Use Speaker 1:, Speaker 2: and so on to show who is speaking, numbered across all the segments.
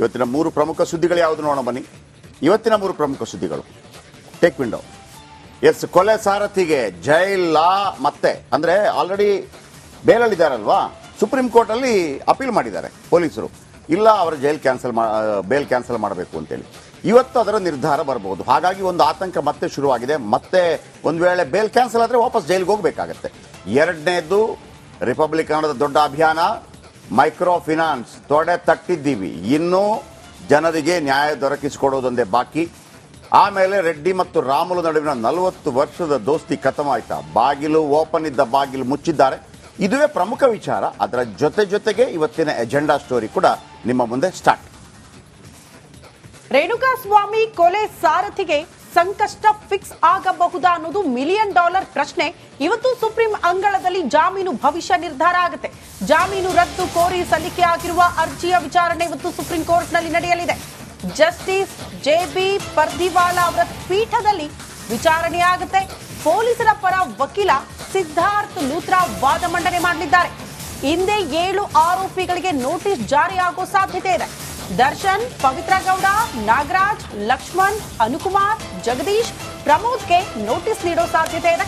Speaker 1: ಇವತ್ತಿನ ಮೂರು ಪ್ರಮುಖ ಸುದ್ದಿಗಳು ಯಾವುದು ನೋಡೋಣ ಬನ್ನಿ. ಇವತ್ತಿನ ಮೂರು ಪ್ರಮುಖ ಸುದ್ದಿಗಳು. ಟೇಕ್ ವಿಂಡೋ ಎಸ್ ಕೊಲೆ ಸಾರಥಿಗೆ ಜೈಲಾ ಮತ್ತೆ. ಅಂದ್ರೆ ಆಲ್ರೆಡಿ ಬೇಲಲ್ಲಿದ್ದಾರಲ್ವಾ ಸುಪ್ರೀಂ ಕೋರ್ಟಲ್ಲಿ ಅಪೀಲ್ ಮಾಡಿದ್ದಾರೆ ಪೊಲೀಸರು. ಇಲ್ಲ, ಅವರ ಜೈಲ್ ಕ್ಯಾನ್ಸಲ್ ಬೇಲ್ ಕ್ಯಾನ್ಸಲ್ ಮಾಡಬೇಕು ಅಂತೇಳಿ. ಇವತ್ತು ಅದರ ನಿರ್ಧಾರ ಬರಬಹುದು ಹಾಗಾಗಿ ಒಂದು ಆತಂಕ ಮತ್ತೆ ಶುರುವಾಗಿದೆ. ಮತ್ತೆ ಒಂದು ವೇಳೆ ಬೇಲ್ ಕ್ಯಾನ್ಸಲ್ ಆದರೆ ವಾಪಸ್ ಜೈಲಿಗೆ ಹೋಗಬೇಕಾಗತ್ತೆ. ಎರಡನೇದು ರಿಪಬ್ಲಿಕನದ ದೊಡ್ಡ ಅಭಿಯಾನ. ಮೈಕ್ರೋ ಫಿನಾನ್ಸ್ ತೊಡೆ ತಟ್ಟಿದ್ದೀವಿ. ಇನ್ನೂ ಜನರಿಗೆ ನ್ಯಾಯ ದೊರಕಿಸಿಕೊಡೋದೊಂದೇ ಬಾಕಿ. ಆಮೇಲೆ ರೆಡ್ಡಿ ಮತ್ತು ರಾಮುಲು ನಡುವಿನ ನಲವತ್ತು ವರ್ಷದ ದೋಸ್ತಿ ಖತಮ ಆಯ್ತಾ ಬಾಗಿಲು ಓಪನ್ ಇದ್ದ ಬಾಗಿಲು ಮುಚ್ಚಿದ್ದಾರೆ. ಇದುವೇ ಪ್ರಮುಖ ವಿಚಾರ. ಅದರ ಜೊತೆ ಜೊತೆಗೆ ಇವತ್ತಿನ ಎಜೆಂಡಾ ಸ್ಟೋರಿ ಕೂಡ ನಿಮ್ಮ ಮುಂದೆ ಸ್ಟಾರ್ಟ್.
Speaker 2: ರೇಣುಕಾ ಸ್ವಾಮಿ ಕೊಲೆ ಸಾರಥಿಗೆ ಸಂಕಷ್ಟ ಫಿಕ್ಸ್ ಆಗಬಹುದಾ ಅನ್ನೋದು ಮಿಲಿಯನ್ ಡಾಲರ್ ಪ್ರಶ್ನೆ. ಇವತ್ತು ಸುಪ್ರೀಂ ಅಂಗಳದಲ್ಲಿ ಜಾಮೀನು ಭವಿಷ್ಯ ನಿರ್ಧಾರ ಆಗುತ್ತೆ. ಜಾಮೀನು ರದ್ದು ಕೋರಿ ಸಲ್ಲಿಕೆಯಾಗಿರುವ ಅರ್ಜಿಯ ವಿಚಾರಣೆ ಇವತ್ತು ಸುಪ್ರೀಂ ಕೋರ್ಟ್ನಲ್ಲಿ ನಡೆಯಲಿದೆ. ಜಸ್ಟಿಸ್ ಜೆ ಬಿ ಪರ್ದಿವಾಲಾ ಅವರ ಪೀಠದಲ್ಲಿ ವಿಚಾರಣೆ ಆಗುತ್ತೆ. ಪೊಲೀಸರ ಪರ ವಕೀಲ ಸಿದ್ಧಾರ್ಥ್ ಲೂತ್ರಾ ವಾದ ಮಂಡನೆ ಮಾಡಲಿದ್ದಾರೆ. ಹಿಂದೆ ಏಳು ಆರೋಪಿಗಳಿಗೆ ನೋಟಿಸ್ ಜಾರಿಯಾಗೋ ಸಾಧ್ಯತೆ ಇದೆ. ದರ್ಶನ್ ಪವಿತ್ರ ಗೌಡ ನಾಗರಾಜ್, ಲಕ್ಷ್ಮಣ್, ಅನುಕುಮಾರ್, ಜಗದೀಶ್ ಪ್ರಮೋದ್ಗೆ ನೋಟಿಸ್ ನೀಡೋ ಸಾಧ್ಯತೆ ಇದೆ.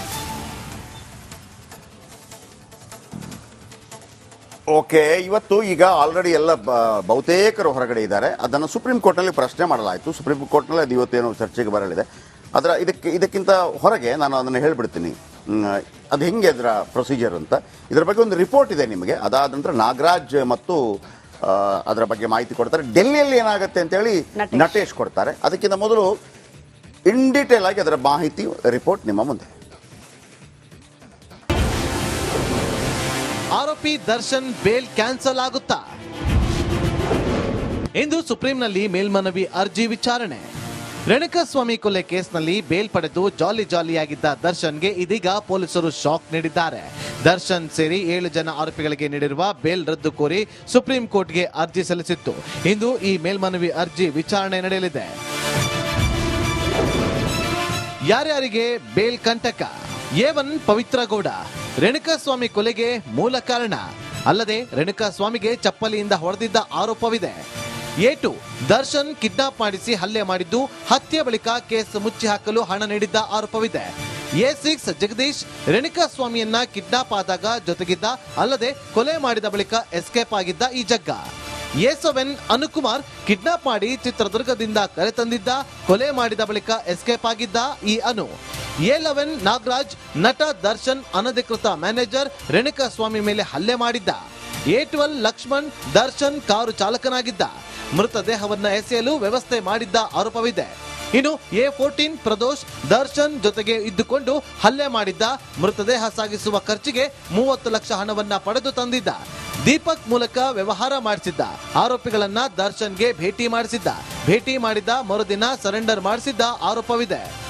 Speaker 1: ಓಕೆ ಇವತ್ತು ಈಗ ಆಲ್ರೆಡಿ ಎಲ್ಲ ಬಹುತೇಕರು ಹೊರಗಡೆ ಇದ್ದಾರೆ. ಅದನ್ನು ಸುಪ್ರೀಂ ಕೋರ್ಟ್ನಲ್ಲಿ ಪ್ರಶ್ನೆ ಮಾಡಲಾಯಿತು. ಸುಪ್ರೀಂ ಕೋರ್ಟ್ನಲ್ಲಿ ಅದು ಇವತ್ತೇನು ಚರ್ಚೆಗೆ ಬರಲಿದೆ. ಅದರ ಇದಕ್ಕೆ ಇದಕ್ಕಿಂತ ಹೊರಗೆ ನಾನು ಅದನ್ನು ಹೇಳ್ಬಿಡ್ತೀನಿ. ಅದು ಹೆಂಗೆ ಅದರ ಪ್ರೊಸೀಜರ್ ಅಂತ. ಇದರ ಬಗ್ಗೆ ಒಂದು ರಿಪೋರ್ಟ್ ಇದೆ ನಿಮಗೆ. ಅದಾದ ನಂತರ ನಾಗರಾಜ್ ಮತ್ತು ಅದರ ಬಗ್ಗೆ ಮಾಹಿತಿ ಕೊಡ್ತಾರೆ. ಡೆಲ್ಲಿಯಲ್ಲಿ ಏನಾಗುತ್ತೆ ಅಂತೇಳಿ.
Speaker 2: ನಟೇಶ್.
Speaker 1: ಕೊಡ್ತಾರೆ. ಅದಕ್ಕಿಂತ ಮೊದಲು ಇನ್ ಡೀಟೇಲ್ ಆಗಿ ಅದರ ಮಾಹಿತಿ ರಿಪೋರ್ಟ್ ನಿಮ್ಮ ಮುಂದೆ.
Speaker 3: ಆರೋಪಿ ದರ್ಶನ್ ಬೇಲ್ ಕ್ಯಾನ್ಸಲ್ ಆಗುತ್ತಾ? ಇಂದು ಸುಪ್ರೀಂನಲ್ಲಿ ಮೇಲ್ಮನವಿ ಅರ್ಜಿ ವಿಚಾರಣೆ. ರೇಣುಕಾಸ್ವಾಮಿ ಕೊಲೆ ಕೇಸ್ನಲ್ಲಿ ಬೇಲ್ ಪಡೆದು ಜಾಲಿ ಜಾಲಿಯಾಗಿದ್ದ ದರ್ಶನ್ಗೆ ಇದೀಗ ಪೊಲೀಸರು ಶಾಕ್ ನೀಡಿದ್ದಾರೆ. ದರ್ಶನ್ ಸೇರಿ ಏಳು ಜನ ಆರೋಪಿಗಳಿಗೆ ನೀಡಿರುವ ಬೇಲ್ ರದ್ದು ಕೋರಿ ಸುಪ್ರೀಂ ಕೋರ್ಟ್ಗೆ ಅರ್ಜಿ ಸಲ್ಲಿಸಿತ್ತು. ಇಂದು ಈ ಮೇಲ್ಮನವಿ ಅರ್ಜಿ ವಿಚಾರಣೆ ನಡೆಯಲಿದೆ. ಯಾರ್ಯಾರಿಗೆ ಬೇಲ್ ಕಂಟಕ? ಏವನ್ ಪವಿತ್ರ ಗೌಡ ರೇಣುಕಾಸ್ವಾಮಿ ಕೊಲೆಗೆ ಮೂಲ ಕಾರಣ. ಅಲ್ಲದೆ ರೇಣುಕಾಸ್ವಾಮಿಗೆ ಚಪ್ಪಲಿಯಿಂದ ಹೊಡೆದಿದ್ದ ಆರೋಪವಿದೆ. ಏಟು, ದರ್ಶನ್ ಕಿಡ್ನಾಪ್ ಮಾಡಿಸಿ ಹಲ್ಲೆ ಮಾಡಿದ್ದು ಹತ್ಯೆ ಬಳಿಕ ಕೇಸ್ ಮುಚ್ಚಿ ಹಾಕಲು ಹಣ ನೀಡಿದ್ದ ಆರೋಪವಿದೆ. ಎ ಸಿಕ್ಸ್ ಜಗದೀಶ್ ರೇಣುಕಾಸ್ವಾಮಿಯನ್ನ ಕಿಡ್ನಾಪ್ ಆದಾಗ ಜೊತೆಗಿದ್ದ, ಅಲ್ಲದೆ ಕೊಲೆ ಮಾಡಿದ ಬಳಿಕ ಎಸ್ಕೇಪ್ ಆಗಿದ್ದ ಈ ಜಗ್ಗ. ಎ ಸೆವೆನ್ ಅನುಕುಮಾರ್ ಕಿಡ್ನಾಪ್ ಮಾಡಿ ಚಿತ್ರದುರ್ಗದಿಂದ ಕರೆತಂದಿದ್ದ ಕೊಲೆ ಮಾಡಿದ ಬಳಿಕ ಎಸ್ಕೇಪ್ ಆಗಿದ್ದ ಈ ಅನು. ಎ ಲೆವೆನ್ ನಾಗರಾಜ್, ನಟ ದರ್ಶನ್, ಅನಧಿಕೃತ ಮ್ಯಾನೇಜರ್ ರೇಣುಕಾ ಸ್ವಾಮಿ ಮೇಲೆ ಹಲ್ಲೆ ಮಾಡಿದ್ದ. A twelve Lakshman Darshan car ಚಾಲಕನಾಗಿದ್ದ. ಮೃತದೇಹವನ್ನು ಎಸೆಯಲು ವ್ಯವಸ್ಥೆ ಮಾಡಿದ್ದ ಆರೋಪವಿದೆ. ಇನ್ನು ಎ ಫೋರ್ಟೀನ್ ಪ್ರದೋಷ್ ದರ್ಶನ್ ಜೊತೆಗೆ ಇದ್ದುಕೊಂಡು ಹಲ್ಲೆ ಮಾಡಿದ್ದ. ಮೃತದೇಹ ಸಾಗಿಸುವ ಖರ್ಚಿಗೆ ಮೂವತ್ತು ಲಕ್ಷ ಹಣವನ್ನ ಪಡೆದು ತಂದಿದ್ದ. ದೀಪಕ್ ಮೂಲಕ ವ್ಯವಹಾರ ಮಾಡಿಸಿದ್ದ. ಆರೋಪಿಗಳನ್ನ ದರ್ಶನ್ಗೆ ಭೇಟಿ ಮಾಡಿಸಿದ್ದ. ಭೇಟಿ ಮಾಡಿದ ಮರುದಿನ ಸರೆಂಡರ್ ಮಾಡಿಸಿದ್ದ ಆರೋಪವಿದೆ.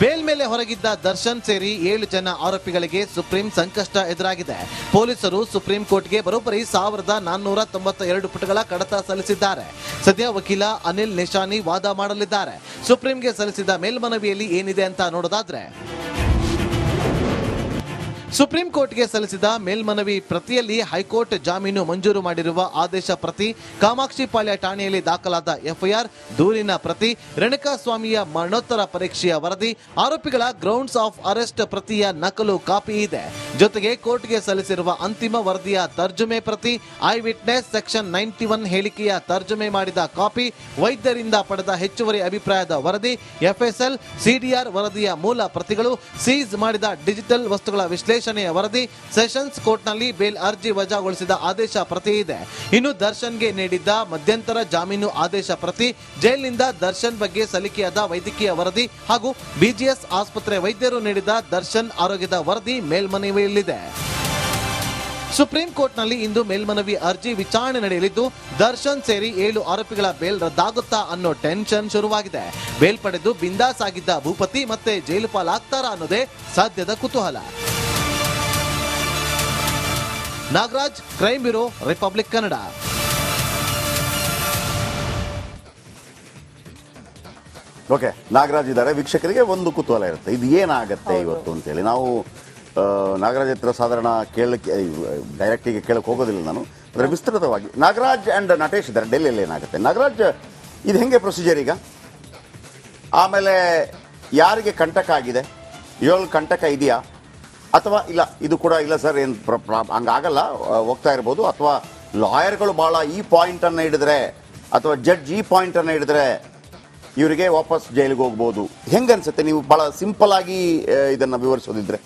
Speaker 3: ಬೇಲ್ ಮೇಲೆ ಹೊರಗಿದ್ದ ದರ್ಶನ್ ಸೇರಿ ಏಳು ಜನ ಆರೋಪಿಗಳಿಗೆ ಸುಪ್ರೀಂ ಸಂಕಷ್ಟ ಎದುರಾಗಿದೆ. ಪೊಲೀಸರು ಸುಪ್ರೀಂ ಕೋರ್ಟ್ಗೆ ಬರೋಬ್ಬರಿ ಸಾವಿರದ ನಾನ್ನೂರ ತೊಂಬತ್ತ ಎರಡು ಪುಟಗಳ ಕಡತ ಸಲ್ಲಿಸಿದ್ದಾರೆ. ಸದ್ಯ ವಕೀಲ ಅನಿಲ್ ನಿಶಾನಿ ವಾದ ಮಾಡಲಿದ್ದಾರೆ. ಸುಪ್ರೀಂಗೆ ಸಲ್ಲಿಸಿದ ಮೇಲ್ಮನವಿಯಲ್ಲಿ ಏನಿದೆ ಅಂತ ನೋಡೋದಾದ್ರೆ ಸುಪ್ರೀಂ ಕೋರ್ಟ್ಗೆ ಸಲ್ಲಿಸಿದ ಮೇಲ್ಮನವಿ ಪ್ರತಿಯಲ್ಲಿ ಹೈಕೋರ್ಟ್ ಜಾಮೀನು ಮಂಜೂರು ಮಾಡಿರುವ ಆದೇಶ ಪ್ರತಿ ಕಾಮಾಕ್ಷಿಪಾಳ್ಯ ಠಾಣೆಯಲ್ಲಿ ದಾಖಲಾದ ಎಫ್ಐಆರ್ ದೂರಿನ ಪ್ರತಿ ರೇಣುಕಾಸ್ವಾಮಿಯ ಮರಣೋತ್ತರ ಪರೀಕ್ಷೆಯ ವರದಿ, ಆರೋಪಿಗಳ ಗ್ರೌಂಡ್ಸ್ ಆಫ್ ಅರೆಸ್ಟ್ ಪ್ರತಿಯ ನಕಲು ಕಾಪಿ ಇದೆ. ಜೊತೆಗೆ ಕೋರ್ಟ್ಗೆ ಸಲ್ಲಿಸಿರುವ ಅಂತಿಮ ವರದಿಯ ತರ್ಜುಮೆ ಪ್ರತಿ eye witness section ninety one ಹೇಳಿಕೆಯ ತರ್ಜುಮೆ ಮಾಡಿದ ಕಾಪಿ ವೈದ್ಯರಿಂದ ಪಡೆದ ಹೆಚ್ಚುವರಿ ಅಭಿಪ್ರಾಯದ ವರದಿ ಎಫ್ಎಸ್ಎಲ್ ಸಿಡಿಆರ್ ವರದಿಯ ಮೂಲ ಪ್ರತಿಗಳು ಸೀಸ್ ಮಾಡಿದ ಡಿಜಿಟಲ್ ವಸ್ತುಗಳ ವಿಶ್ಲೇಷಣೆಯ ವರದಿ ಸೆಷನ್ಸ್ ಕೋರ್ಟ್ನಲ್ಲಿ ಬೇಲ್ ಅರ್ಜಿ ವಜಾಗೊಳಿಸಿದ ಆದೇಶ ಪ್ರತಿ ಇದೆ. ಇನ್ನು ದರ್ಶನ್ಗೆ ನೀಡಿದ್ದ ಮಧ್ಯಂತರ ಜಾಮೀನು ಆದೇಶ ಪ್ರತಿ ಜೈಲಿನಿಂದ ದರ್ಶನ್ ಬಗ್ಗೆ ಸಲ್ಲಿಕೆಯಾದ ವೈದ್ಯಕೀಯ ವರದಿ ಹಾಗೂ ಬಿಜಿಎಸ್ ಆಸ್ಪತ್ರೆ ವೈದ್ಯರು ನೀಡಿದ ದರ್ಶನ್ ಆರೋಗ್ಯದ ವರದಿ ಮೇಲ್ಮನವಿಯಲ್ಲಿದೆ. ಸುಪ್ರೀಂ ಕೋರ್ಟ್ನಲ್ಲಿ ಇಂದು ಮೇಲ್ಮನವಿ ಅರ್ಜಿ ವಿಚಾರಣೆ ನಡೆಯಲಿದ್ದು, ದರ್ಶನ್ ಸೇರಿ ಏಳು ಆರೋಪಿಗಳ ಬೇಲ್ ರದ್ದಾಗುತ್ತಾ ಅನ್ನೋ ಟೆನ್ಷನ್ ಶುರುವಾಗಿದೆ. ಬೇಲ್ ಪಡೆದು ಬಿಂದಾಸ್ ಆಗಿದ್ದ ಭೂಪತಿ ಮತ್ತೆ ಜೈಲು ಪಾಲಾಗ್ತಾರಾ ಅನ್ನೋದೇ ಸದ್ಯದ ಕುತೂಹಲ. Nagaraj crime bureau Republic Kannada.
Speaker 1: Okay Nagaraj ಇದ್ದಾರೆ. ವೀಕ್ಷಕರಿಗೆ ಒಂದು ಕುತೂಹಲ ಇರುತ್ತೆ. ಇದು ಏನಾಗುತ್ತೆ ಇವತ್ತು ಅಂತೇಳಿ. ನಾವು ನಾಗರಾಜ್ ಹತ್ರ ಸಾಧಾರಣ ಕೇಳಕ್ಕೆ ಡೈರೆಕ್ಟಿಗೆ ಕೇಳಕ್ಕೆ ಹೋಗೋದಿಲ್ಲ ನಾನು. ಅಂದರೆ ವಿಸ್ತೃತವಾಗಿ ನಾಗರಾಜ್ ಆ್ಯಂಡ್ ನಟೇಶ್ ಇದ್ದಾರೆ. ಡೆಲ್ಲಿಯಲ್ಲಿ ಏನಾಗುತ್ತೆ? ನಾಗರಾಜ್ ಇದು ಹೆಂಗೆ ಪ್ರೊಸೀಜರ್ ಈಗ? ಆಮೇಲೆ ಯಾರಿಗೆ ಕಂಟಕ ಆಗಿದೆ? ಏಳು ಕಂಟಕ ಇದೆಯಾ? ಅಥವಾ ಇಲ್ಲ, ಇದು ಕೂಡ ಇಲ್ಲ ಸರ್, ಏನು ಹಂಗಾಗಲ್ಲ ಹೋಗ್ತಾ ಇರ್ಬೋದು. ಅಥವಾ ಲಾಯರ್ಗಳು ಭಾಳ ಈ ಪಾಯಿಂಟನ್ನು ಹಿಡಿದ್ರೆ, ಅಥವಾ ಜಡ್ಜ್ ಈ ಪಾಯಿಂಟನ್ನು ಹಿಡಿದ್ರೆ ಇವರಿಗೆ ವಾಪಸ್ ಜೈಲಿಗೆ ಹೋಗ್ಬೋದು. ಹೆಂಗನ್ಸುತ್ತೆ? ನೀವು ಭಾಳ ಸಿಂಪಲ್ ಆಗಿ ಇದನ್ನು ವಿವರಿಸೋದಿದ್ರೆ.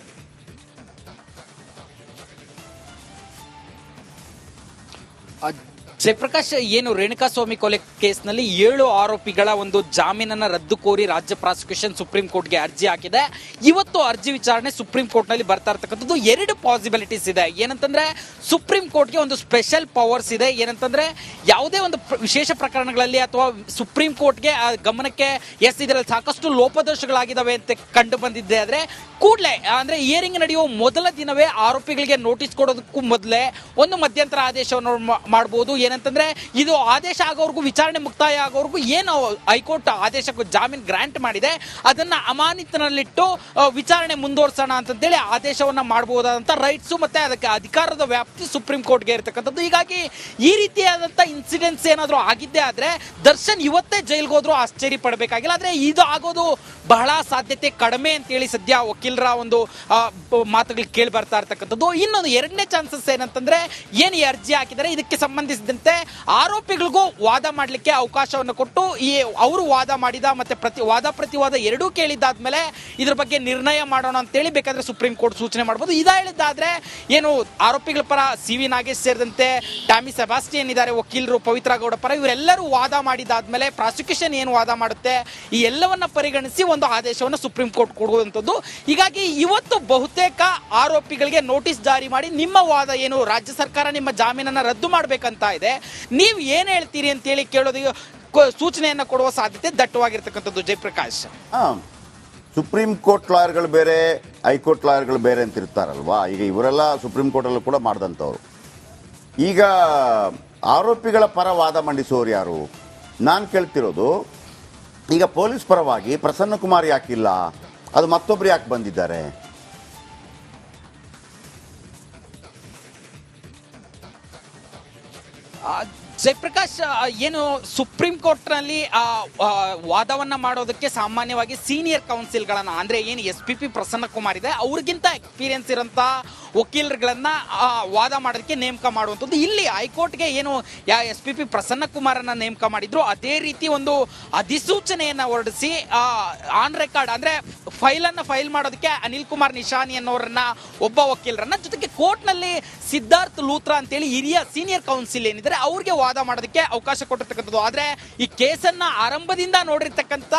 Speaker 4: ಜಯಪ್ರಕಾಶ್ ಏನು ರೇಣುಕಾಸ್ವಾಮಿ ಕೊಲೆ ಕೇಸ್ನಲ್ಲಿ ಏಳು ಆರೋಪಿಗಳ ಒಂದು ಜಾಮೀನನ್ನ ರದ್ದು ಕೋರಿ ರಾಜ್ಯ ಪ್ರಾಸಿಕ್ಯೂಷನ್ ಸುಪ್ರೀಂ ಕೋರ್ಟ್ಗೆ ಅರ್ಜಿ ಹಾಕಿದೆ. ಇವತ್ತು ಅರ್ಜಿ ವಿಚಾರಣೆ ಸುಪ್ರೀಂ ಕೋರ್ಟ್ನಲ್ಲಿ ಬರ್ತಾ ಇರ್ತಕ್ಕಂಥದ್ದು ಎರಡು ಪಾಸಿಬಿಲಿಟೀಸ್ ಇದೆ. ಏನಂತಂದ್ರೆ, ಸುಪ್ರೀಂ ಕೋರ್ಟ್ಗೆ ಒಂದು ಸ್ಪೆಷಲ್ ಪವರ್ಸ್ ಇದೆ. ಏನಂತಂದ್ರೆ, ಯಾವುದೇ ಒಂದು ವಿಶೇಷ ಪ್ರಕರಣಗಳಲ್ಲಿ ಅಥವಾ ಸುಪ್ರೀಂ ಕೋರ್ಟ್ಗೆ ಆ ಗಮನಕ್ಕೆ ಎಸ್ ಇದರಲ್ಲಿ ಸಾಕಷ್ಟು ಲೋಪದೋಷಗಳಾಗಿದ್ದಾವೆ ಅಂತ ಕಂಡು ಬಂದಿದ್ದೆ ಆದರೆ, ಕೂಡಲೇ, ಅಂದರೆ ಹಿಯರಿಂಗ್ ನಡೆಯುವ ಮೊದಲ ದಿನವೇ ಆರೋಪಿಗಳಿಗೆ ನೋಟಿಸ್ ಕೊಡೋದಕ್ಕೂ ಮೊದಲೇ ಒಂದು ಮಧ್ಯಂತರ ಆದೇಶವನ್ನು ಮಾಡಬಹುದು ಏನಂತಂದ್ರೆ, ಇದು ಆದೇಶ ಆಗೋವರೆಗೂ, ವಿಚಾರಣೆ ಮುಕ್ತಾಯ ಆಗೋವರೆಗೂ ಏನು ಹೈಕೋರ್ಟ್ ಆದೇಶಕ್ಕೂ ಜಾಮೀನು ಗ್ರಾಂಟ್ ಮಾಡಿದೆ. ಅದನ್ನ ಅಮಾನತಿನಲ್ಲಿಟ್ಟು ವಿಚಾರಣೆ ಮುಂದುವರ್ಸೋಣ ಅಂತಂದೇಳಿ ಆದೇಶವನ್ನ ಮಾಡಬಹುದಾದಂತ ರೈಟ್ಸ್ ಮತ್ತೆ ಅದಕ್ಕೆ ಅಧಿಕಾರದ ವ್ಯಾಪ್ತಿ ಸುಪ್ರೀಂ ಕೋರ್ಟ್ಗೆ ಇರತಕ್ಕಂಥದ್ದು. ಹೀಗಾಗಿ ಈ ರೀತಿಯಾದಂತ ಇನ್ಸಿಡೆಂಟ್ಸ್ ಏನಾದರೂ ಆಗಿದ್ದೇ ಆದ್ರೆ, ದರ್ಶನ್ ಇವತ್ತೇ ಜೈಲ್ಗೆ ಹೋದ್ರು ಆಶ್ಚರ್ಯ ಪಡಬೇಕಾಗಿಲ್ಲ. ಆದ್ರೆ ಇದು ಆಗೋದು ಬಹಳ ಸಾಧ್ಯತೆ ಕಡಿಮೆ ಅಂತೇಳಿ ಸದ್ಯ ವಕೀಲರ ಒಂದು ಮಾತುಗಳು ಕೇಳಿ ಬರ್ತಾ ಇರ್ತಕ್ಕಂಥದ್ದು. ಇನ್ನೊಂದು ಎರಡನೇ ಚಾನ್ಸಸ್ ಏನಂತಂದ್ರೆ, ಏನು ಅರ್ಜಿ ಹಾಕಿದರೆ ಇದಕ್ಕೆ ಸಂಬಂಧಿಸಿದಂತೆ ಆರೋಪಿಗಳಿಗೂ ವಾದ ಮಾಡಲಿಕ್ಕೆ ಅವಕಾಶವನ್ನು ಕೊಟ್ಟು ಈ ಅವರು ವಾದ ಮಾಡಿದ ಮತ್ತೆ ಪ್ರತಿ ವಾದ ಪ್ರತಿವಾದ ಎರಡೂ ಕೇಳಿದ್ದಾದ್ಮೇಲೆ ಇದ್ರ ಬಗ್ಗೆ ನಿರ್ಣಯ ಮಾಡೋಣ ಅಂತೇಳಿ ಬೇಕಾದ್ರೆ ಸುಪ್ರೀಂ ಕೋರ್ಟ್ ಸೂಚನೆ ಮಾಡ್ಬೋದು. ಇದ ಹೇಳಿದ್ದಾದ್ರೆ ಏನು ಆರೋಪಿಗಳ ಪರ ಸಿ ವಿ ನಾಗೇಶ್ ಸೇರಿದಂತೆ ಟಾಮಿ ಸೆಬಾಸ್ಟಿಯನ್ ಇದ್ದಾರೆ, ವಕೀಲರು, ಪವಿತ್ರ ಗೌಡ ಪರ ಇವರೆಲ್ಲರೂ ವಾದ ಮಾಡಿದಾದ್ಮೇಲೆ ಪ್ರಾಸಿಕ್ಯೂಷನ್ ಏನು ವಾದ ಮಾಡುತ್ತೆ ಈ ಎಲ್ಲವನ್ನ ಪರಿಗಣಿಸಿ ಒಂದು ಆದೇಶವನ್ನು ಸುಪ್ರೀಂ ಕೋರ್ಟ್ ಕೊಡುವಂಥದ್ದು. ಹೀಗಾಗಿ ಇವತ್ತು ಬಹುತೇಕ ಆರೋಪಿಗಳಿಗೆ ನೋಟಿಸ್ ಜಾರಿ ಮಾಡಿ ನಿಮ್ಮ ವಾದ ಏನು ರಾಜ್ಯ ಸರ್ಕಾರ ನಿಮ್ಮ ಜಾಮೀನನ್ನ ರದ್ದು ಮಾಡಬೇಕಂತ ಇದೆ. ನೀವು ಏನು ಹೇಳ್ತೀರಿ ಅಂತೇಳಿ ಕೇಳೋದು ಸೂಚನೆಯನ್ನು ಸೂಚನೆಯನ್ನ ಕೊಡುವ ಸಾಧ್ಯತೆ ದಟ್ಟವಾಗಿರ್ತಕ್ಕಂಥದ್ದು ಜಯಪ್ರಕಾಶ್.
Speaker 1: ಹಾಂ. ಸುಪ್ರೀಂ ಕೋರ್ಟ್ ಲಾಯರ್ಗಳು ಬೇರೆ, ಹೈಕೋರ್ಟ್ ಲಾಯರ್ಗಳು ಬೇರೆ ಅಂತ ಇರ್ತಾರಲ್ವಾ? ಈಗ ಇವರೆಲ್ಲ ಸುಪ್ರೀಂ ಕೋರ್ಟಲ್ಲೂ ಕೂಡ ಮಾಡಿದಂಥವ್ರು. ಈಗ ಆರೋಪಿಗಳ ಪರ ವಾದ ಮಂಡಿಸೋರು ಯಾರು? ನಾನು ಕೇಳ್ತಿರೋದು, ಈಗ ಪೊಲೀಸ್ ಪರವಾಗಿ ಪ್ರಸನ್ನ ಕುಮಾರ್ ಯಾಕಿಲ್ಲ, ಅದು ಮತ್ತೊಬ್ರು ಯಾಕೆ ಬಂದಿದ್ದಾರೆ?
Speaker 4: ಜಯಪ್ರಕಾಶ್ ಏನು ಸುಪ್ರೀಂ ಕೋರ್ಟ್ನಲ್ಲಿ ವಾದವನ್ನ ಮಾಡೋದಕ್ಕೆ ಸಾಮಾನ್ಯವಾಗಿ ಸೀನಿಯರ್ ಕೌನ್ಸಿಲ್ಗಳನ್ನು, ಅಂದ್ರೆ ಏನು S P P Prasanna Kumar ಇದೆ, ಅವ್ರಿಗಿಂತ ಎಕ್ಸ್ಪೀರಿಯನ್ಸ್ ಇರೋಂಥ ವಕೀಲರುಗಳನ್ನ ವಾದ ಮಾಡೋದಕ್ಕೆ ನೇಮಕ ಮಾಡುವಂಥದ್ದು. ಇಲ್ಲಿ ಹೈಕೋರ್ಟ್ಗೆ ಏನು, ಯಾ, ಎಸ್ ಪಿ ಪಿ ಪ್ರಸನ್ನ ಕುಮಾರನ್ನ ನೇಮಕ ಮಾಡಿದ್ರು, ಅದೇ ರೀತಿ ಒಂದು ಅಧಿಸೂಚನೆಯನ್ನು ಹೊರಡಿಸಿ ಆನ್ ರೆಕಾರ್ಡ್, ಅಂದ್ರೆ ಫೈಲ್ ಅನ್ನ ಫೈಲ್ ಮಾಡೋದಕ್ಕೆ ಅನಿಲ್ ಕುಮಾರ್ ನಿಶಾನಿ ಅನ್ನೋರನ್ನ, ಒಬ್ಬ ವಕೀಲರನ್ನ, ಜೊತೆಗೆ ಕೋರ್ಟ್ನಲ್ಲಿ ಸಿದ್ಧಾರ್ಥ್ ಲೂತ್ರಾ ಅಂತೇಳಿ ಹಿರಿಯ ಸೀನಿಯರ್ ಕೌನ್ಸಿಲ್ ಏನಿದ್ದಾರೆ, ಅವ್ರಿಗೆ ವಾದ ಮಾಡೋದಕ್ಕೆ ಅವಕಾಶ ಕೊಟ್ಟಿರ್ತಕ್ಕಂಥದ್ದು. ಆದ್ರೆ ಈ ಕೇಸನ್ನ ಆರಂಭದಿಂದ ನೋಡಿರ್ತಕ್ಕಂಥ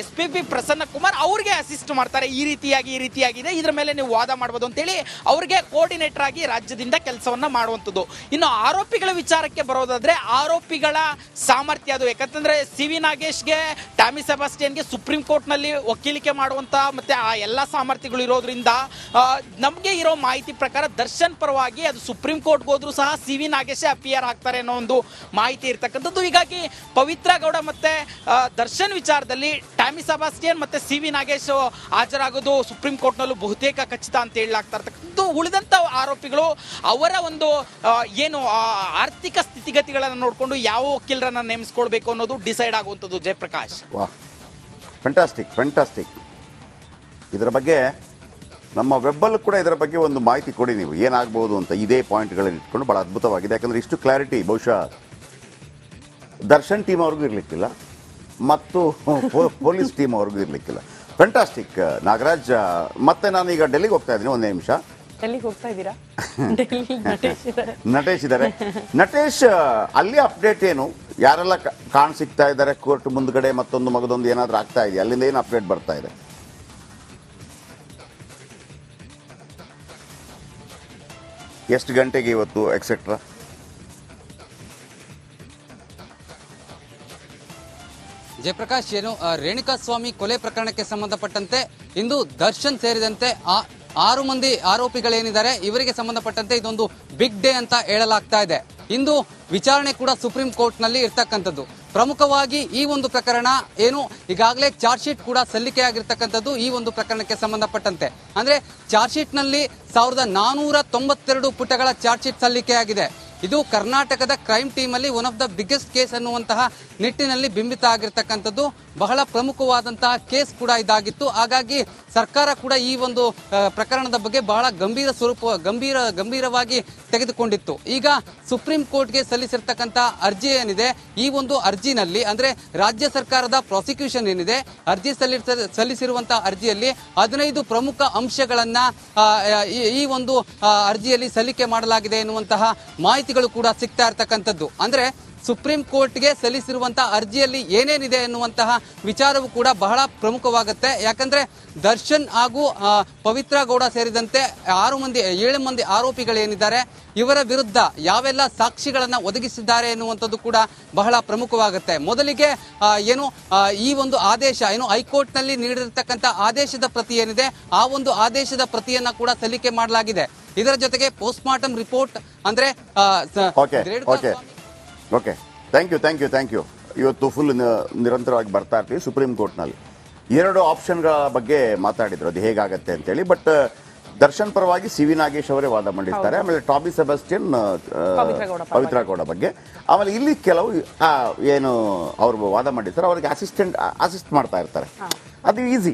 Speaker 4: S P P Prasanna Kumar ಅವ್ರಿಗೆ ಅಸಿಸ್ಟ್ ಮಾಡ್ತಾರೆ. ಈ ರೀತಿಯಾಗಿ, ಈ ರೀತಿಯಾಗಿದೆ. ಇದರ ಮೇಲೆ ನೀವು ವಾದ ಮಾಡ್ಬೋದು ಅಂತೇಳಿ ಅವ್ರಿಗೆ ಕೋಆರ್ಡಿನೇಟರ್ ಆಗಿ ರಾಜ್ಯದಿಂದ ಕೆಲಸವನ್ನ ಮಾಡುವಂಥದ್ದು. ಇನ್ನು ಆರೋಪಿಗಳ ವಿಚಾರಕ್ಕೆ ಬರೋದಾದ್ರೆ ಆರೋಪಿಗಳ ಸಾಮರ್ಥ್ಯ ಅದು. ಯಾಕಂತಂದ್ರೆ ಸಿ ವಿ ನಾಗೇಶ್ಗೆ ಟ್ಯಾಮಿ ಸೆಬಾಸ್ಟಿಯನ್ಗೆ ಸುಪ್ರೀಂ ಕೋರ್ಟ್ನಲ್ಲಿ ವಕೀಲಿಕೆ ಮಾಡುವಂತ ಮತ್ತೆ ಆ ಎಲ್ಲ ಸಾಮರ್ಥ್ಯಗಳು ಇರೋದ್ರಿಂದ ನಮಗೆ ಇರೋ ಮಾಹಿತಿ ಪ್ರಕಾರ ದರ್ಶನ್ ಪರವಾಗಿ ಅದು ಸುಪ್ರೀಂ ಕೋರ್ಟ್ಗೆ ಹೋದ್ರು ಸಹ ಸಿ ವಿ ನಾಗೇಶ್ ಅಪಿಯರ್ ಆಗ್ತಾರೆ ಅನ್ನೋ ಒಂದು ಮಾಹಿತಿ ಇರ್ತಕ್ಕಂಥದ್ದು. ಹೀಗಾಗಿ ಪವಿತ್ರ ಗೌಡ ಮತ್ತೆ ದರ್ಶನ್ ವಿಚಾರದಲ್ಲಿ ಟಾಮಿ ಸಬಾಸ್ಟಿಯನ್ ಮತ್ತೆ ಸಿ ವಿ ನಾಗೇಶ್ ಹಾಜರಾಗೋದು ಸುಪ್ರೀಂ ಕೋರ್ಟ್ನಲ್ಲೂ ಬಹುತೇಕ ಖಚಿತ ಅಂತ ಹೇಳಲಾಗ್ತಾ ಇರ್ತಕ್ಕಂಥದ್ದು. ಉಳಿದಂತ ಆರೋಪಿಗಳು ಅವರ ಒಂದು ಏನು ಆರ್ಥಿಕ ಸ್ಥಿತಿಗತಿಗಳನ್ನು ನೋಡಿಕೊಂಡು ಯಾವ ವಕೀಲರನ್ನ ನೇಮಿಸ್ಕೊಳ್ಬೇಕು ಅನ್ನೋದು ಡಿಸೈಡ್ ಆಗುವಂಥದ್ದು ಜಯಪ್ರಕಾಶ್.
Speaker 1: ವಾಹ್ ಫೆಂಟಾಸ್ಟಿಕ್ ಫೆಂಟಾಸ್ಟಿಕ್ ಇದರ ಬಗ್ಗೆ ನಮ್ಮ ವೆಬ್ಬಲ್ಲೂ ಕೂಡ ಇದರ ಬಗ್ಗೆ ಒಂದು ಮಾಹಿತಿ ಕೊಡಿ ನೀವು. ಏನಾಗ್ಬೋದು ಅಂತ ಇದೇ ಪಾಯಿಂಟ್ಗಳನ್ನು ಇಟ್ಕೊಂಡು ಭಾಳ ಅದ್ಭುತವಾಗಿದೆ. ಯಾಕಂದರೆ ಇಷ್ಟು ಕ್ಲಾರಿಟಿ ಬಹುಶಃ ದರ್ಶನ್ ಟೀಮ್ ಅವ್ರಿಗೂ ಇರಲಿಕ್ಕಿಲ್ಲ, ಮತ್ತು ಪೊಲೀಸ್ ಟೀಮ್ ಅವ್ರಿಗೂ ಇರಲಿಕ್ಕಿಲ್ಲ. ಫೆಂಟಾಸ್ಟಿಕ್ ನಾಗರಾಜ್. ಮತ್ತೆ ನಾನು ಈಗ ಡೆಲ್ಲಿಗೆ ಹೋಗ್ತಾ ಇದ್ದೀನಿ, ಒಂದೇ ನಿಮಿಷ.
Speaker 2: ಎಲ್ಲಿಗೆ ಹೋಗ್ತಾ ಇದ್ದೀರಾ? ಡೆಲ್ಲಿ ನಟೇಶ್ ಇದ್ದಾರೆ.
Speaker 1: ನಟೇಶ್ ಇದ್ದಾರೆ. ನಟೇಶ್ ಅಲ್ಲಿ ಅಪ್ಡೇಟ್ ಏನು? ಯಾರೆಲ್ಲ ಕ- ಕಾಣ್ ಸಿಗ್ತಾ ಇದ್ದಾರೆ? ಕೋರ್ಟ್ ಮುಂದ್ಗಡೆ ಮತ್ತೊಂದು ಮಗದೊಂದು ಏನಾದ್ರೂ ಆಗ್ತಾ ಇದೆಯಾ? ಅಲ್ಲಿಂದ ಏನು ಅಪ್ಡೇಟ್ ಬರ್ತಾ ಇದೆ? ಎಷ್ಟು ಗಂಟೆಗೆ ಇವತ್ತು ಎಕ್ಸೆಟ್ರಾ
Speaker 5: ಜಯಪ್ರಕಾಶ್ ಏನು ಆ, ರೇಣುಕಾಸ್ವಾಮಿ ಕೊಲೆ ಪ್ರಕರಣಕ್ಕೆ ಸಂಬಂಧಪಟ್ಟಂತೆ ಇಂದು ದರ್ಶನ್ ಸೇರಿದಂತೆ ಆ- ಆರು ಮಂದಿ ಆರೋಪಿಗಳೇನಿದ್ದಾರೆ, ಇವರಿಗೆ ಸಂಬಂಧಪಟ್ಟಂತೆ ಇದೊಂದು ಬಿಗ್ ಡೇ ಅಂತ ಹೇಳಲಾಗ್ತಾ ಇದೆ. ಇಂದು ವಿಚಾರಣೆ ಕೂಡ ಸುಪ್ರೀಂ ಕೋರ್ಟ್ನಲ್ಲಿ ಇರ್ತಕ್ಕಂಥದ್ದು. ಪ್ರಮುಖವಾಗಿ ಈ ಒಂದು ಪ್ರಕರಣ ಏನು, ಈಗಾಗಲೇ ಚಾರ್ಜ್ ಶೀಟ್ ಕೂಡ ಸಲ್ಲಿಕೆಯಾಗಿರ್ತಕ್ಕಂಥದ್ದು ಈ ಒಂದು ಪ್ರಕರಣಕ್ಕೆ ಸಂಬಂಧಪಟ್ಟಂತೆ. ಅಂದ್ರೆ ಚಾರ್ಜ್ ಶೀಟ್ನಲ್ಲಿ ಸಾವಿರದ ನಾನೂರ ತೊಂಬತ್ತೆರಡು ಪುಟಗಳ ಚಾರ್ಜ್ ಶೀಟ್ ಸಲ್ಲಿಕೆಯಾಗಿದೆ. ಇದು ಕರ್ನಾಟಕದ ಕ್ರೈಮ್ ಟೀಮ್ ಅಲ್ಲಿ one of the biggest case ಅನ್ನುವಂತಹ ನಿಟ್ಟಿನಲ್ಲಿ ಬಿಂಬಿತ ಆಗಿರ್ತಕ್ಕಂಥದ್ದು. ಬಹಳ ಪ್ರಮುಖವಾದಂತಹ ಕೇಸ್ ಕೂಡ ಇದಾಗಿತ್ತು. ಹಾಗಾಗಿ ಸರ್ಕಾರ ಕೂಡ ಈ ಒಂದು ಪ್ರಕರಣದ ಬಗ್ಗೆ ಬಹಳ ಗಂಭೀರ ಸ್ವರೂಪ, ಗಂಭೀರ, ಗಂಭೀರವಾಗಿ ತೆಗೆದುಕೊಂಡಿತ್ತು. ಈಗ ಸುಪ್ರೀಂ ಕೋರ್ಟ್ಗೆ ಸಲ್ಲಿಸಿರ್ತಕ್ಕಂಥ ಅರ್ಜಿ ಏನಿದೆ, ಈ ಒಂದು ಅರ್ಜಿನಲ್ಲಿ ಅಂದ್ರೆ ರಾಜ್ಯ ಸರ್ಕಾರದ ಪ್ರಾಸಿಕ್ಯೂಷನ್ ಏನಿದೆ, ಅರ್ಜಿ ಸಲ್ಲಿಸ ಸಲ್ಲಿಸಿರುವಂತಹ ಅರ್ಜಿಯಲ್ಲಿ ಹದಿನೈದು ಪ್ರಮುಖ ಅಂಶಗಳನ್ನ ಈ- ಒಂದು ಅರ್ಜಿಯಲ್ಲಿ ಸಲ್ಲಿಕೆ ಮಾಡಲಾಗಿದೆ ಎನ್ನುವಂತಹ ಮಾಹಿತಿಗಳು ಕೂಡ ಸಿಗ್ತಾ ಇರ್ತಕ್ಕಂಥದ್ದು. ಅಂದ್ರೆ ಸುಪ್ರೀಂ ಕೋರ್ಟ್ಗೆ ಸಲ್ಲಿಸಿರುವಂತಹ ಅರ್ಜಿಯಲ್ಲಿ ಏನೇನಿದೆ ಎನ್ನುವಂತಹ ವಿಚಾರವು ಕೂಡ ಬಹಳ ಪ್ರಮುಖವಾಗುತ್ತೆ. ಯಾಕಂದ್ರೆ ದರ್ಶನ್ ಹಾಗೂ ಪವಿತ್ರ ಗೌಡ ಸೇರಿದಂತೆ ಆರು ಮಂದಿ, ಏಳು ಮಂದಿ ಆರೋಪಿಗಳೇನಿದ್ದಾರೆ ಇವರ ವಿರುದ್ಧ ಯಾವೆಲ್ಲ ಸಾಕ್ಷಿಗಳನ್ನ ಒದಗಿಸಿದ್ದಾರೆ ಎನ್ನುವಂಥದ್ದು ಕೂಡ ಬಹಳ ಪ್ರಮುಖವಾಗುತ್ತೆ. ಮೊದಲಿಗೆ ಏನು ಈ ಒಂದು ಆದೇಶ, ಏನು ಹೈಕೋರ್ಟ್ನಲ್ಲಿ ನೀಡಿರ್ತಕ್ಕಂಥ ಆದೇಶದ ಪ್ರತಿ ಏನಿದೆ, ಆ ಒಂದು ಆದೇಶದ ಪ್ರತಿಯನ್ನ ಕೂಡ ಸಲ್ಲಿಕೆ ಮಾಡಲಾಗಿದೆ. ಇದರ ಜೊತೆಗೆ ಪೋಸ್ಟ್ ಮಾರ್ಟಮ್ ರಿಪೋರ್ಟ್ ಅಂದ್ರೆ
Speaker 1: okay okay. Okay. Thank you thank you thank you ಇವತ್ತು ಫುಲ್ ನಿರಂತರವಾಗಿ ಬರ್ತಾ ಇರ್ತೀವಿ ಸುಪ್ರೀಂ ಕೋರ್ಟ್ನಲ್ಲಿ ಎರಡು ಆಪ್ಷನ್ಗಳ ಬಗ್ಗೆ ಮಾತಾಡಿದ್ರು. ಅದು ಹೇಗಾಗತ್ತೆ ಅಂತೇಳಿ. ಬಟ್ ದರ್ಶನ್ ಪರವಾಗಿ ಸಿ ವಿ ನಾಗೇಶ್ ಅವರೇ ವಾದ ಮಾಡಿರ್ತಾರೆ ಆಮೇಲೆ ಟಾಬಿ ಸೆಬಾಸ್ಟಿಯನ್ ಪವಿತ್ರಗೌಡ
Speaker 2: ಪವಿತ್ರ ಗೌಡ
Speaker 1: ಬಗ್ಗೆ. ಆಮೇಲೆ ಇಲ್ಲಿ ಕೆಲವು ಆ, ಏನು ಅವರು ವಾದ ಮಾಡಿರ್ತಾರೆ ಅವರಿಗೆ ಅಸಿಸ್ಟೆಂಟ್ ಅಸಿಸ್ಟ್ ಮಾಡ್ತಾ ಇರ್ತಾರೆ. ಅದು ಈಸಿ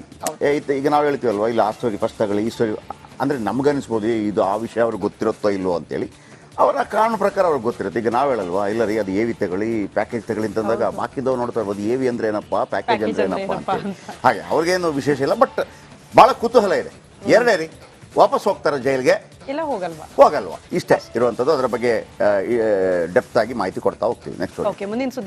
Speaker 1: ಈಗ ನಾವು ಹೇಳ್ತೀವಲ್ವಾ ಇಲ್ಲ ಆ ಸ್ಟೋರಿ ಫಸ್ಟ್ ತಗೊಳ್ಳಿ ಈ ಸ್ಟೋರಿ ಅಂದ್ರೆ ನಮ್ಗನಿಸ್ಬೋದು ಏ, ಇದು ಆ ವಿಷಯ ಅವ್ರಿಗೆ ಗೊತ್ತಿರುತ್ತೋ ಇಲ್ವೋ ಅಂತೇಳಿ. ಅವರ ಕಾರಣ ಪ್ರಕಾರ ಅವ್ರಿಗೆ ಗೊತ್ತಿರುತ್ತೆ. ಈಗ ನಾವು ಹೇಳಲ್ವಾ ಇಲ್ಲ ರೀ ಅದು ಎವಿ ತಗೊಳ್ಳಿ ಪ್ಯಾಕೇಜ್ ತಗೊಳ್ಳಿ ಅಂತಂದಾಗ ಬಾಕಿದವ್ರು ನೋಡ್ತಾ ಇರ್ಬೋದು ವಿ ಅಂದ್ರೆ ಏನಪ್ಪ ಪ್ಯಾಕೇಜ್ ಅಂದ್ರೆ ಏನಪ್ಪ ಹಾಗೆ ಅವ್ರಿಗೇನು ವಿಶೇಷ ಇಲ್ಲ ಬಟ್ ಬಹಳ ಕುತೂಹಲ ಇದೆ. ಎರಡೇ ರೀ ವಾಪಸ್ ಹೋಗ್ತಾರೆ ಜೈಲ್ಗೆ?
Speaker 2: ಇಲ್ಲ ಹೋಗಲ್ವಾ?
Speaker 1: ಹೋಗಲ್ವಾ? ಇಷ್ಟೇ ಇರುವಂಥದ್ದು ಅದರ ಬಗ್ಗೆ ಡೆಪ್ತ್ ಆಗಿ ಮಾಹಿತಿ ಕೊಡ್ತಾ ಹೋಗ್ತೀವಿ. ನೆಕ್ಸ್ಟ್
Speaker 2: ಮುಂದಿನ